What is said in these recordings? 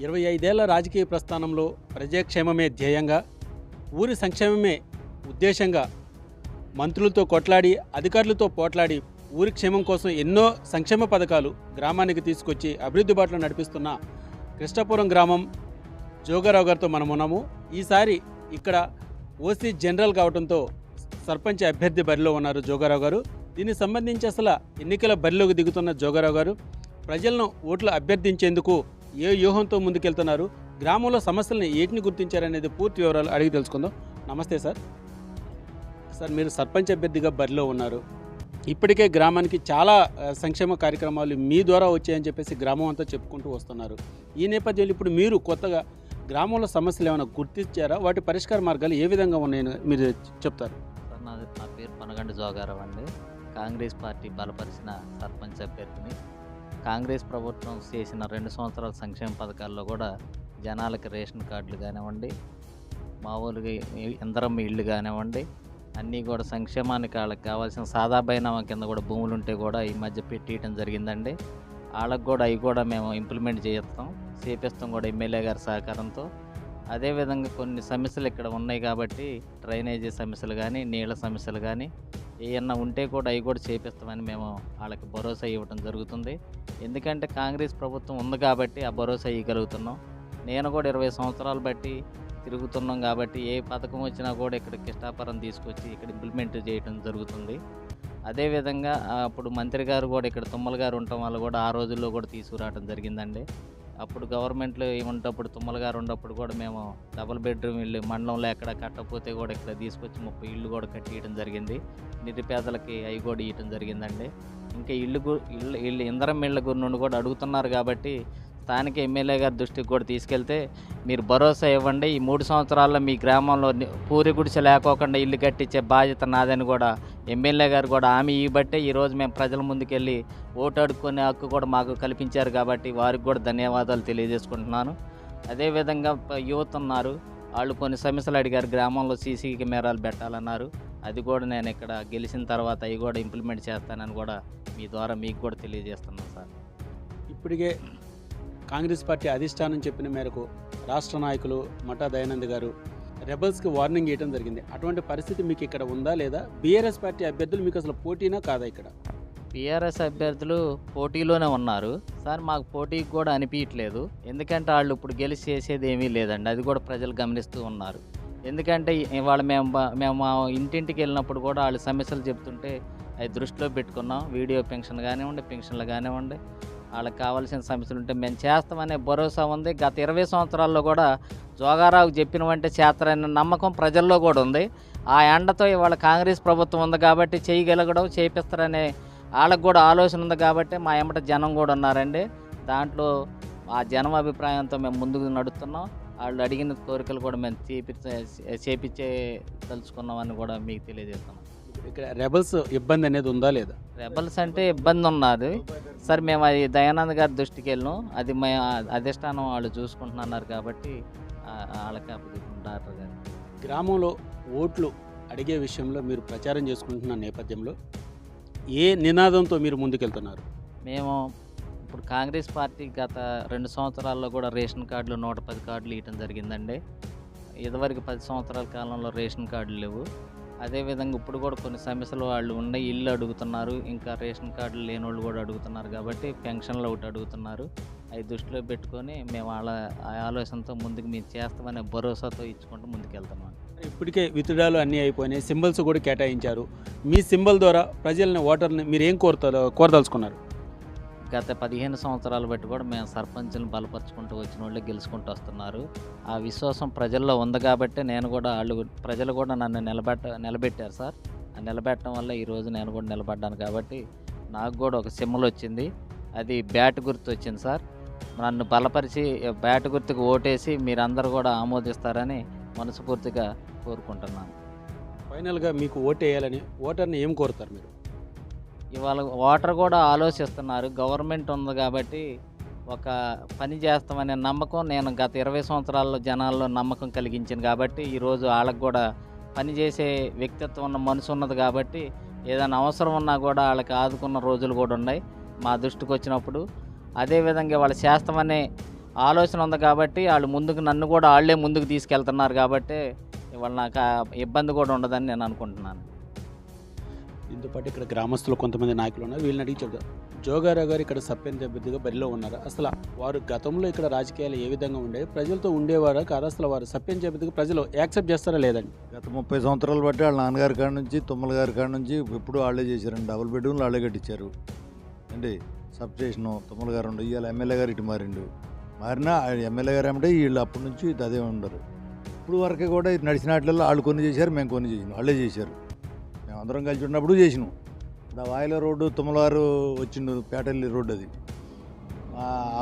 ఇరవై ఐదేళ్ళ రాజకీయ ప్రస్థానంలో ప్రజాక్షేమమే ధ్యేయంగా ఊరి సంక్షేమమే ఉద్దేశంగా మంత్రులతో కొట్లాడి అధికారులతో పోట్లాడి ఊరి క్షేమం కోసం ఎన్నో సంక్షేమ పథకాలు గ్రామానికి తీసుకొచ్చి అభివృద్ధి బాటలు నడిపిస్తున్న కృష్ణాపురం గ్రామం జోగారావు గారితో మనం ఉన్నాము. ఈసారి ఇక్కడ ఓసీ జనరల్ కావడంతో సర్పంచ్ అభ్యర్థి బరిలో ఉన్నారు జోగారావు గారు. దీనికి సంబంధించి అసలు ఎన్నికల బరిలోకి దిగుతున్న జోగారావు గారు ప్రజలను ఓట్లు అభ్యర్థించేందుకు ఏ వ్యూహంతో ముందుకెళ్తున్నారు? గ్రామంలో సమస్యలను ఏటిని గుర్తించారనేది పూర్తి వివరాలు అడిగి తెలుసుకుందాం. నమస్తే సార్. సార్ మీరు సర్పంచ్ అభ్యర్థిగా బరిలో ఉన్నారు. ఇప్పటికే గ్రామానికి చాలా సంక్షేమ కార్యక్రమాలు మీ ద్వారా వచ్చాయని చెప్పేసి గ్రామం అంతా చెప్పుకుంటూ వస్తున్నారు. ఈ నేపథ్యంలో ఇప్పుడు మీరు కొత్తగా గ్రామంలో సమస్యలు ఏమైనా గుర్తించారా? వాటి పరిష్కార మార్గాలు ఏ విధంగా ఉన్నాయని మీరు చెప్తారు? నా పేరు పనగండి జోగారావు అండి. కాంగ్రెస్ పార్టీ బలపరిచిన సర్పంచ్ అభ్యర్థిని. కాంగ్రెస్ ప్రభుత్వం చేసిన రెండు సంవత్సరాల సంక్షేమ పథకాల్లో కూడా జనాలకి రేషన్ కార్డులు కానివ్వండి మామూలుగా ఇ- ఇందరం ఇళ్ళు కానివ్వండి అన్నీ కూడా సంక్షేమానికి వాళ్ళకి కావాల్సిన సాదా బైనామా కింద కూడా భూములు ఉంటే కూడా ఈ మధ్య పెట్టియటం జరిగిందండి. వాళ్ళకు కూడా అవి కూడా మేము ఇంప్లిమెంట్ చేస్తాం చేపిస్తాం కూడా ఎమ్మెల్యే గారి సహకారంతో. అదేవిధంగా కొన్ని సమస్యలు ఇక్కడ ఉన్నాయి కాబట్టి డ్రైనేజీ సమస్యలు కానీ నీళ్ళ సమస్యలు కానీ ఏమన్నా ఉంటే కూడా అవి కూడా చేపిస్తామని మేము వాళ్ళకి భరోసా ఇవ్వడం జరుగుతుంది. ఎందుకంటే కాంగ్రెస్ ప్రభుత్వం ఉంది కాబట్టి ఆ భరోసా ఇవ్వగలుగుతున్నాం. నేను కూడా ఇరవై సంవత్సరాలు బట్టి తిరుగుతున్నాం కాబట్టి ఏ పథకం వచ్చినా కూడా ఇక్కడ కిష్టాపురం తీసుకొచ్చి ఇక్కడ ఇంప్లిమెంట్ చేయడం జరుగుతుంది. అదేవిధంగా అప్పుడు మంత్రి గారు కూడా ఇక్కడ తుమ్మల గారు ఉండటం వల్ల కూడా ఆ రోజుల్లో కూడా తీసుకురావడం జరిగిందండి. అప్పుడు గవర్నమెంట్లో ఉన్నప్పుడు తుమ్మల గారు ఉన్నప్పుడు కూడా మేము డబుల్ బెడ్రూమ్ ఇల్లు మండలంలో ఎక్కడ కట్టకపోతే కూడా ఇక్కడ తీసుకొచ్చి ముప్పై ఇల్లు కూడా కట్టియడం జరిగింది. నిరుపేదలకి అవి కూడా ఇవ్వడం జరిగిందండి. ఇంకా ఇల్లు ఇల్లు ఇల్లు ఇందరం ఇళ్ళ గురి నుండి కూడా అడుగుతున్నారు కాబట్టి స్థానిక ఎమ్మెల్యే గారి దృష్టికి కూడా తీసుకెళ్తే మీరు భరోసా ఇవ్వండి. ఈ మూడు సంవత్సరాల్లో మీ గ్రామంలో పూరి గుడిసె లేకోకుండా ఇల్లు కట్టించే బాధ్యత నాదని కూడా ఎమ్మెల్యే గారు కూడా హామీ ఇవ్వబట్టే ఈరోజు మేము ప్రజల ముందుకెళ్ళి ఓటు అడుక్కునే హక్కు కూడా మాకు కల్పించారు కాబట్టి వారికి కూడా ధన్యవాదాలు తెలియజేసుకుంటున్నాను. అదేవిధంగా యువత ఉన్నారు. వాళ్ళు కొన్ని సమస్యలు అడిగారు. గ్రామంలో సీసీ కెమెరాలు పెట్టాలన్నారు. అది కూడా నేను ఇక్కడ గెలిచిన తర్వాత అవి కూడా ఇంప్లిమెంట్ చేస్తానని కూడా మీ ద్వారా మీకు కూడా తెలియజేస్తున్నాను సార్. ఇప్పటికే కాంగ్రెస్ పార్టీ అధిష్టానం చెప్పిన మేరకు రాష్ట్ర నాయకులు మఠా దయానంద్ గారు రెబల్స్కి వార్నింగ్ ఇవ్వడం జరిగింది. అటువంటి పరిస్థితి మీకు ఇక్కడ ఉందా లేదా? బీఆర్ఎస్ పార్టీ అభ్యర్థులు మీకు అసలు పోటీనా కాదా ఇక్కడ? బీఆర్ఎస్ అభ్యర్థులు పోటీలోనే ఉన్నారు. సార్ మాకు పోటీకి కూడా అనిపించట్లేదు ఎందుకంటే వాళ్ళు ఇప్పుడు గెలిచి చేసేది ఏమీ లేదండి. అది కూడా ప్రజలు గమనిస్తూ ఉన్నారు. ఎందుకంటే ఇవాళ మేము మేము మా ఇంటింటికి వెళ్ళినప్పుడు కూడా వాళ్ళు సమస్యలు చెప్తుంటే అవి దృష్టిలో పెట్టుకున్నాం. వీడియో పెన్షన్ కానివ్వండి పెన్షన్లు కానివ్వండి వాళ్ళకి కావాల్సిన సమస్యలు ఉంటే మేము చేస్తామనే భరోసా ఉంది గత ఇరవై సంవత్సరాల్లో కూడా జోగారావు చెప్పినవంటే చేస్తారనే నమ్మకం ప్రజల్లో కూడా ఉంది ఆ ఎండతో ఇవాళ కాంగ్రెస్ ప్రభుత్వం ఉంది కాబట్టి చేయగలగడం చేపిస్తారనే వాళ్ళకు కూడా ఆలోచన ఉంది కాబట్టి మా ఎమ్మట జనం కూడా ఉన్నారండి దాంట్లో ఆ జనం అభిప్రాయంతో మేము ముందుకు నడుస్తున్నాం వాళ్ళు అడిగిన కోరికలు కూడా మేము చేపించే చేపించే తలుచుకున్నామని కూడా మీకు తెలియజేస్తున్నాం ఇక్కడ రెబల్స్ ఇబ్బంది అనేది ఉందా లేదా? రెబల్స్ అంటే ఇబ్బంది ఉన్నది. సార్ మేము అది దయానంద్ గారి దృష్టికి వెళ్ళాం. అది మే అధిష్టానం వాళ్ళు చూసుకుంటున్నారు కాబట్టి వాళ్ళకి గారు గ్రామంలో ఓట్లు అడిగే విషయంలో మీరు ప్రచారం చేసుకుంటున్న నేపథ్యంలో ఏ నినాదంతో మీరు ముందుకెళ్తున్నారు? మేము ఇప్పుడు కాంగ్రెస్ పార్టీ గత రెండు సంవత్సరాల్లో కూడా రేషన్ కార్డులు నూట పది కార్డులు ఇవ్వడం జరిగిందండి. ఇదివరకు పది సంవత్సరాల కాలంలో రేషన్ కార్డులు లేవు. అదేవిధంగా ఇప్పుడు కూడా కొన్ని సమస్యలు వాళ్ళు ఉన్నాయి ఇల్లు అడుగుతున్నారు. ఇంకా రేషన్ కార్డులు లేని వాళ్ళు కూడా అడుగుతున్నారు కాబట్టి పెన్షన్లు ఒకటి అడుగుతున్నారు. అవి దృష్టిలో పెట్టుకొని మేము వాళ్ళ ఆ ఆలోచనతో ముందుకు మేము చేస్తామనే భరోసాతో ఇచ్చుకుంటూ ముందుకెళ్తున్నాం ఇప్పటికే విత్డ్రాలు అన్నీ అయిపోయినాయి. సింబల్స్ కూడా కేటాయించారు. మీ సింబల్ ద్వారా ప్రజల్ని ఓటర్ని మీరు ఏం కోరుతారు కోరదలుచుకున్నారు? గత పదిహేను సంవత్సరాలు బట్టి కూడా మేము సర్పంచ్ని బలపరుచుకుంటూ వచ్చిన వాళ్ళే గెలుచుకుంటూ వస్తున్నారు. ఆ విశ్వాసం ప్రజల్లో ఉంది కాబట్టి నేను కూడా వాళ్ళు ప్రజలు కూడా నన్ను నిలబెట్ట నిలబెట్టారు సార్. ఆ నిలబెట్టడం వల్ల ఈరోజు నేను కూడా నిలబడ్డాను కాబట్టి నాకు కూడా ఒక సిమ్లు వచ్చింది. అది బ్యాట్ గుర్తు వచ్చింది సార్. నన్ను బలపరిచి బ్యాట్ గుర్తుకు ఓటేసి మీరందరూ కూడా ఆమోదిస్తారని మనస్ఫూర్తిగా కోరుకుంటున్నాను. ఫైనల్గా మీకు ఓటేయాలని వేయాలని ఓటర్ని ఏం కోరుతారు మీరు? ఇవాళ వాటర్ కూడా ఆలోచిస్తున్నారు. గవర్నమెంట్ ఉంది కాబట్టి ఒక పని చేస్తామనే నమ్మకం నేను గత ఇరవై సంవత్సరాల్లో జనాల్లో నమ్మకం కలిగించింది కాబట్టి ఈరోజు వాళ్ళకు కూడా పని చేసే వ్యక్తిత్వం ఉన్న మనసు ఉన్నది కాబట్టి ఏదైనా అవసరం ఉన్నా కూడా వాళ్ళకి ఆదుకున్న రోజులు కూడా ఉన్నాయి మా దృష్టికి వచ్చినప్పుడు. అదేవిధంగా వాళ్ళు చేస్తామనే ఆలోచన ఉంది కాబట్టి వాళ్ళు ముందుకు నన్ను కూడా వాళ్ళే ముందుకు తీసుకెళ్తున్నారు కాబట్టి ఇవాళ నాకు ఇబ్బంది కూడా ఉండదని నేను అనుకుంటున్నాను. దీంతో పాటు ఇక్కడ గ్రామస్తులు కొంతమంది నాయకులు ఉన్నారు. వీళ్ళని అడిగి చెబుతారు జోగారావు గారు ఇక్కడ సర్పంచ్ అభ్యర్థిగా బరిలో ఉన్నారు. అసలు వారు గతంలో ఇక్కడ రాజకీయాలు ఏ విధంగా ఉండేవి? ప్రజలతో ఉండేవారా కాదు? అసలు వారు సప్పెన్ అభ్యర్థిగా ప్రజలు యాక్సెప్ట్ చేస్తారా లేదండి? గత ముప్పై సంవత్సరాలు బట్టి వాళ్ళ నాన్నగారి కాడ నుంచి తుమ్మల గారి కాడ నుంచి ఎప్పుడు వాళ్ళే చేశారండి. డబుల్ బెడ్రూమ్లు వాళ్ళే కట్టించారు. అండి సబ్ స్టేషను తుమ్మల గారు ఉండు ఇవాళ ఎమ్మెల్యే గారు ఇటు మారిండు. మారినా ఎమ్మెల్యే గారు ఏమంటే వీళ్ళు అప్పటి నుంచి ఇది అదే ఉండరు. ఇప్పుడు వరకు కూడా నడిచినట్లలో వాళ్ళు కొన్ని చేశారు మేము కొన్ని చేసినాం. వాళ్ళే చేశారు. అందరం కలిసి ఉన్నప్పుడు చేసినాం. ఇప్పుడు ఆ వాయిల రోడ్డు తుమ్మలారు వచ్చిండు పేటల్లి రోడ్డు అది.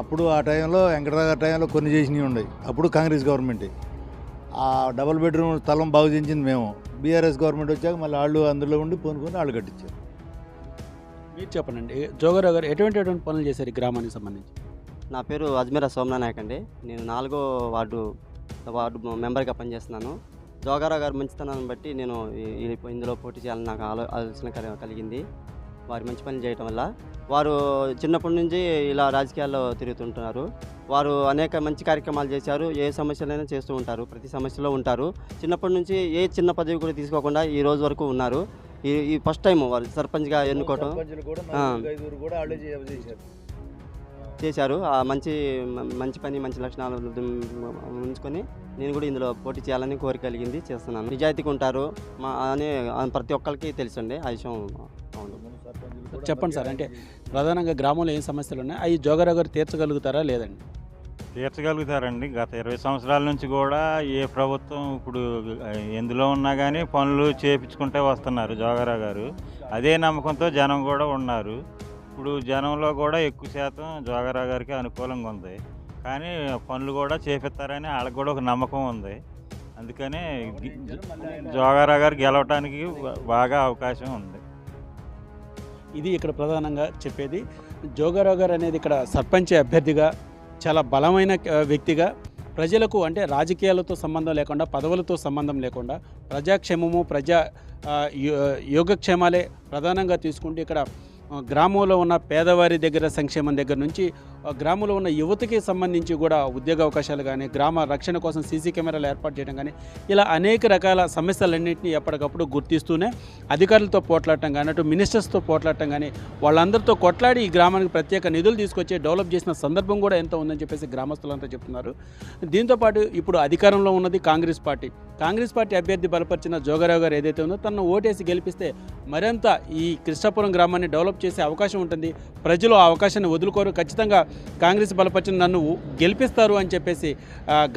అప్పుడు ఆ టైంలో వెంకటరావు టైంలో కొన్ని చేసినవి ఉన్నాయి అప్పుడు కాంగ్రెస్ గవర్నమెంటే. ఆ డబుల్ బెడ్రూమ్ స్థలం బాగు చేయించింది మేము. బీఆర్ఎస్ గవర్నమెంట్ వచ్చాక మళ్ళీ వాళ్ళు అందులో ఉండి పొనుకొని వాళ్ళు కట్టించారు. మీరు చెప్పండి జోగారావు గారు ఎటువంటి ఎటువంటి పనులు చేశారు ఈ గ్రామానికి సంబంధించి? నా పేరు అజ్మీరా సోమనాయక్ అండి. నేను నాలుగో వార్డు వార్డు మెంబర్గా పనిచేస్తున్నాను. జోగారావు గారి మంచితనాన్ని బట్టి నేను ఇందులో పోటీ చేయాలని నాకు ఆలో ఆలోచన కలి- కలిగింది. వారి మంచి పనులు చేయటం వల్ల. వారు చిన్నప్పటి నుంచి ఇలా రాజకీయాల్లో తిరుగుతుంటున్నారు వారు అనేక మంచి కార్యక్రమాలు చేశారు. ఏ సమస్యలైనా చేస్తూ ఉంటారు. ప్రతి సమస్యలో ఉంటారు. చిన్నప్పటి నుంచి ఏ చిన్న పదవి కూడా తీసుకోకుండా ఈ రోజు వరకు ఉన్నారు. ఈ ఫస్ట్ టైం వారు సర్పంచ్గా ఎన్నుకోవటం. చేశారు. ఆ మంచి మంచి పని మంచి లక్షణాలు ఉంచుకొని నేను కూడా ఇందులో పోటీ చేయాలని కోరిక కలిగింది చేస్తున్నాను. నిజాయితీగా ఉంటారు. మా అని ప్రతి ఒక్కరికి తెలుసండి ఆ విషయం. అవును. చెప్పండి సార్, అంటే ప్రధానంగా గ్రామంలో ఏం సమస్యలు ఉన్నాయి? అవి జోగారావు గారు తీర్చగలుగుతారా లేదండి? తీర్చగలుగుతారండి. గత ఇరవై సంవత్సరాల నుంచి కూడా ఏ ప్రభుత్వం ఇప్పుడు ఎందులో ఉన్నా కానీ పనులు చేపించుకుంటే వస్తున్నారు జోగారావు గారు. అదే నమ్మకంతో జనం కూడా ఉన్నారు. ఇప్పుడు జనంలో కూడా ఎక్కువ శాతం జోగారావు గారికి అనుకూలంగా ఉంది. కానీ పనులు కూడా చేపిస్తారని వాళ్ళకి కూడా ఒక నమ్మకం ఉంది. అందుకనే జోగారావు గారు గెలవటానికి బాగా అవకాశం ఉంది. ఇది ఇక్కడ ప్రధానంగా చెప్పేది. జోగారావు గారు అనేది ఇక్కడ సర్పంచ్ అభ్యర్థిగా చాలా బలమైన వ్యక్తిగా ప్రజలకు అంటే రాజకీయాలతో సంబంధం లేకుండా పదవులతో సంబంధం లేకుండా ప్రజాక్షేమము ప్రజా యోగక్షేమాలే ప్రధానంగా తీసుకుంటే ఇక్కడ గ్రామంలో ఉన్న పేదవారి దగ్గర సంక్షేమం దగ్గర నుంచి గ్రామంలో ఉన్న యువతకి సంబంధించి కూడా ఉద్యోగ అవకాశాలు కానీ గ్రామ రక్షణ కోసం సీసీ కెమెరాలు ఏర్పాటు చేయడం కానీ ఇలా అనేక రకాల సమస్యలన్నింటినీ ఎప్పటికప్పుడు గుర్తిస్తూనే అధికారులతో పోట్లాడటం కానీ అటు మినిస్టర్స్తో పోట్లాడటం కానీ వాళ్ళందరితో కొట్లాడి ఈ గ్రామానికి ప్రత్యేక నిధులు తీసుకొచ్చి డెవలప్ చేసిన సందర్భం కూడా ఎంతో ఉందని చెప్పేసి గ్రామస్తులంతా చెప్తున్నారు. దీంతోపాటు ఇప్పుడు అధికారంలో ఉన్నది కాంగ్రెస్ పార్టీ. కాంగ్రెస్ పార్టీ అభ్యర్థి బలపరిచిన జోగారావు గారు ఏదైతే ఉందో తనను ఓటేసి గెలిపిస్తే మరింత ఈ కృష్ణాపురం గ్రామాన్ని డెవలప్ చేసే అవకాశం ఉంటుంది. ప్రజలు ఆ అవకాశాన్ని వదులుకోరు. ఖచ్చితంగా కాంగ్రెస్ బలపరిచిన నన్ను గెలిపిస్తారు అని చెప్పేసి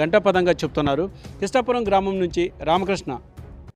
గంటపదంగా చెప్తున్నారు. కృష్ణాపురం గ్రామం నుంచి రామకృష్ణ.